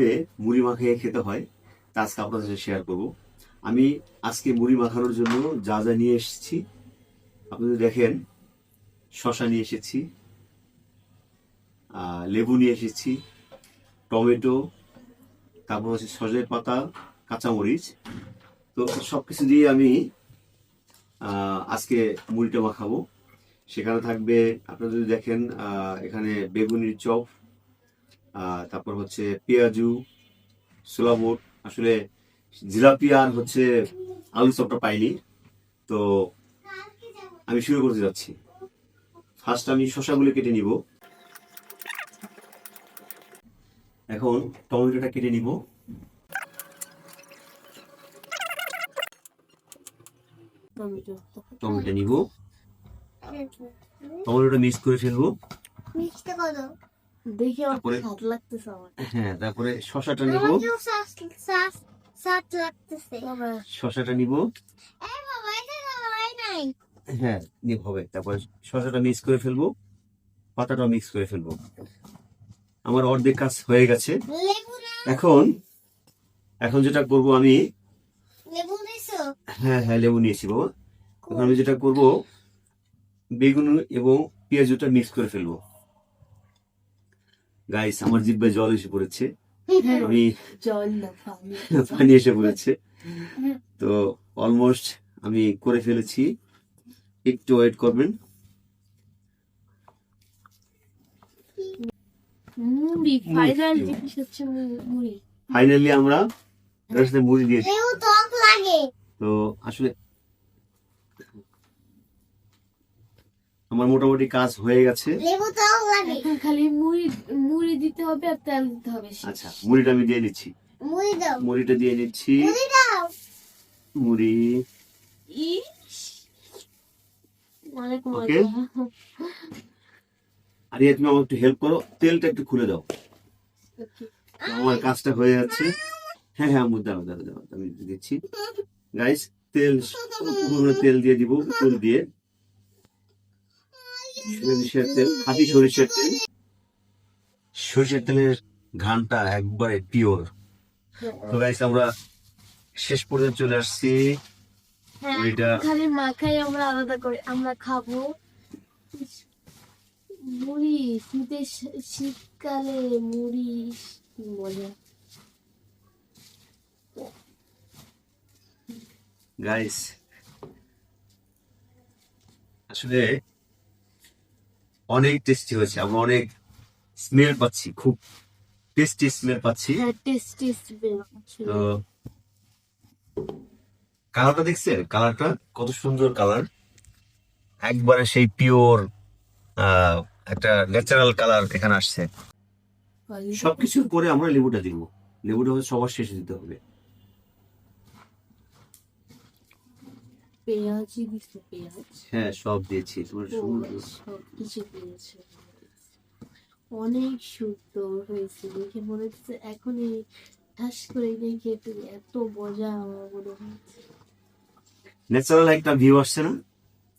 কীভাবে মুড়ি মাখিয়ে খেতে হয়। তা আজকে আপনাদের সাথে শেয়ার করব। আমি আজকে মুড়ি মাখানোর জন্য যা যা নিয়ে এসেছি, আপনি যদি দেখেন শশা নিয়ে এসেছি লেবু নিয়ে এসেছি, টমেটো, তারপর হচ্ছে সজের পাতা, কাঁচামরিচ। তো সব কিছু দিয়ে আমি আজকে মুড়িটা মাখাবো। সেখানে থাকবে, আপনারা যদি দেখেন এখানে বেগুনির চপ তারপর হচ্ছে পেঁয়াজু সোলাবোট আসলে জিলাপি আর হচ্ছে আলু চপটা পাইনি তো আমি শুরু করতে যাচ্ছি। ফার্স্ট আমি শসাগুলো কেটে নিব। এখন টমেটোটা কেটে নিব। টমেটো। টমেটো নিব। টমেটোটা মিক্স করে ফেলব। দেখে তারপরে- স্বাদ লাগতেছে আমার। হ্যাঁ তারপরে শসাটা নিব। শ্বাস লাগতেছে। শসাটা নিব। এই বাবা এটা হয় নাই। হ্যাঁ নিব হবে। তারপরে শসাটা মিক্স করে ফেলব। পাতাটা মিক্স করে ফেলব। আমার অর্ধেক কাজ হয়ে গেছে। এখন এখন যেটা করব আমি লেবু হ্যাঁ হ্যাঁ লেবু নিয়েছি বাবা। এখন আমি যেটা করব বেগুন এবং পেঁয়াজুটা মিক্স করে ফেলব। গাইস আমার জিব্বে জল এসে পড়েছে। আমি জল না পানি। এসে পড়েছে। তো অলমোস্ট আমি করে ফেলেছি। একটু ওয়েট করবেন। ফাইনাল আমরা মুড়ি দিয়েছি। তো আসলে আমার মোটামুটি কাজ হয়ে গেছে। এখন খালি মুড়ি মুড়ি দিতে হবে আর তেল দিতে হবে আচ্ছা মুড়িটা আমি দিয়ে নিচ্ছি মুড়িটা দিয়ে নিচ্ছি মুড়ি আর ইয়ে তুমি আমাকে একটু হেল্প করো। তেলটা একটু খুলে দাও। আমার কাজটা হয়ে যাচ্ছে। হ্যাঁ হ্যাঁ মুদ্রা দাও দাও দাও আমি দিচ্ছি। গাইস তেল তেল দিয়ে দিব তেল দিয়ে। সরিষার তেল খাঁটি সরিষার তেল। সরিষার তেলের ঘানটা একবারে পিওর তো গাইস আমরা শেষ পর্যন্ত চলে আসছি। হ্যাঁ, মুড়িটা খালি মাখাই আমরা আলাদা করে আমরা খাব। মুড়ি শীতে শীতকালে মুড়ি কি মজা। গাইস আসলে অনেক টেস্টি হয়েছে আমরা অনেক স্মেল পাচ্ছি খুব টেস্টি স্মেল পাচ্ছি। হ্যাঁ টেস্ট তো কালারটা দেখছেন? কালারটা কত সুন্দর কালার একবারে সেই পিওর একটা ন্যাচারাল কালার এখানে আসছে। সবকিছুর পরে আমরা লেবুটা দিব। লেবুটা হচ্ছে সবার শেষে দিতে হবে। পেঁয়াজি দিচ্ছে পেঁয়াজ। হ্যাঁ সব দিয়েছি। তোমার সব কিছু দিয়েছে। অনেক সুন্দর হয়েছে। দেখে মনে হচ্ছে এখনই ঠাস করে দেখে তুমি এত মজা আমার মনে হচ্ছে। ন্যাচারাল একটা ভিউ আসছে না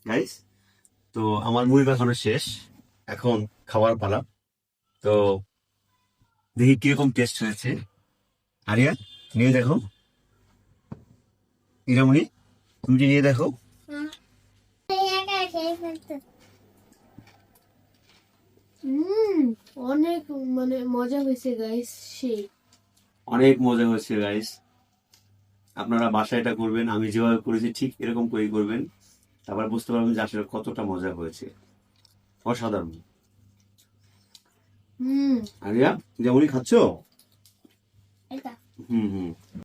গাইস তো আমার মুড়ি মাখানো শেষ। এখন খাবার পালা। তো দেখি কীরকম টেস্ট হয়েছে। আরিয়া নিয়ে দেখো। ইরামণি? তুমি নিয়ে দেখো। অনেক মানে মজা হয়েছে গাইস সেই। অনেক মজা হয়েছে গাইস আপনারা বাসায় এটা করবেন আমি যেভাবে করেছি ঠিক এরকম করেই করবেন। তারপর বুঝতে পারবেন যে আসলে কতটা মজা হয়েছে। অসাধারণ। হুম। আরিয়া যেমনই খাচ্ছ? হুম হুম।